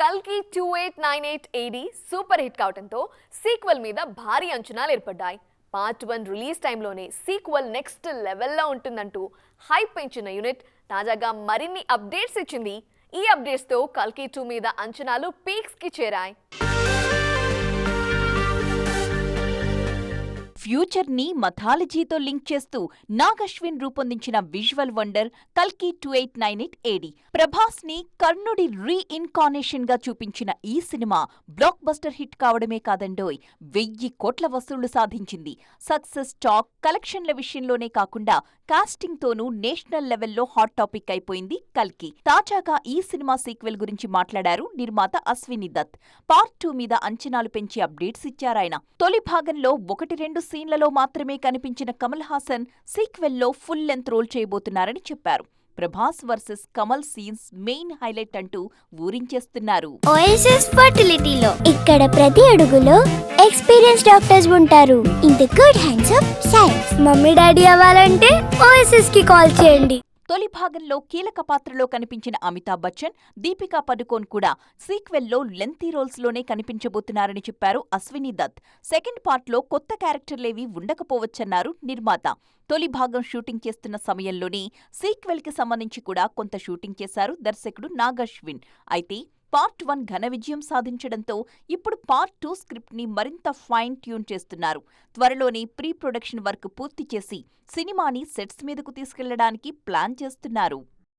కల్కి two eight nine eight AD super hit కావడంతో sequel మీద భారీ అంచనాలు ఏర్పడ్డాయి. పార్ట్ వన్ రిలీజ్ టైంలోనే సీక్వెల్ నెక్స్ట్ లెవెల్లో ఉంటుందంటూ హైప్ పెంచిన యూనిట్ తాజాగా మరిన్ని అప్డేట్స్ ఇచ్చింది. ఈ అప్డేట్స్తో కల్కి టూ మీద అంచనాలు పీక్స్కి చేరాయి. ఫ్యూచర్ని మథాలజీతో లింక్ చేస్తూ నాగశ్విన్ రూపొందించిన విజువల్ వండర్ కల్కి two eight nine eight AD. ప్రభాస్ని కర్ణుడి రీఇన్కార్నేషన్గా గా చూపించిన ఈ సినిమా బ్లాక్ బస్టర్ హిట్ కావడమే కాదండోయ్ వెయ్యి కోట్ల వసూళ్ళు సాధించింది. సక్సెస్ టాక్ కలెక్షన్ల విషయంలోనే కాకుండా కాస్టింగ్ తోనూ నేషనల్ లెవెల్లో హాట్ టాపిక్ అయిపోయింది కల్కి. తాజాగా ఈ సినిమా సీక్వెల్ గురించి మాట్లాడారు నిర్మాత అశ్విని దత్. పార్ట్ టూ మీద అంచనాలు పెంచి అప్డేట్స్ ఇచ్చారాయన. తొలి భాగంలో ఒకటి రెండు సీన్లలో మాత్రమే కనిపించిన కమల్ హాసన్ సీక్వెల్లో ఫుల్ లెంత్ రోల్ చేయబోతున్నారని చెప్పారు. Prabhas versus Kamal scenes main highlight అంటూ ఊరించేస్తున్నారు. ఓఎస్ఎస్ ఫర్టిలిటీలో ఇక్కడ ప్రతి అడుగులో ఎక్స్పీరియన్స్ డాక్టర్స్ ఉంటారు. In the good hands of science mummy daddy అవ్వాలంటే ఓఎస్ఎస్కి కాల్ చేయండి. తొలి భాగంలో కీలక పాత్రలో కనిపించిన అమితాబ్ బచ్చన్ దీపికా పదుకోన్ కూడా సీక్వెల్లో లెంతీ రోల్స్లోనే కనిపించబోతున్నారని చెప్పారు అశ్విని దత్. సెకండ్ పార్ట్లో కొత్త క్యారెక్టర్లేవి ఉండకపోవచ్చన్నారు నిర్మాత. తొలి భాగం షూటింగ్ చేస్తున్న సమయంలోనే సీక్వెల్కి సంబంధించి కూడా కొంత షూటింగ్ చేశారు దర్శకుడు నాగశ్విన్. అయితే పార్ట్ వన్ ఘన విజయం సాధించడంతో ఇప్పుడు పార్ట్ టూ స్క్రిప్ట్ని మరింత ఫైన్ ట్యూన్ చేస్తున్నారు. త్వరలోనే ప్రీ ప్రొడక్షన్ వర్క్ పూర్తి చేసి సినిమాని సెట్స్ మీదకు తీసుకెళ్ళడానికి ప్లాన్ చేస్తున్నారు.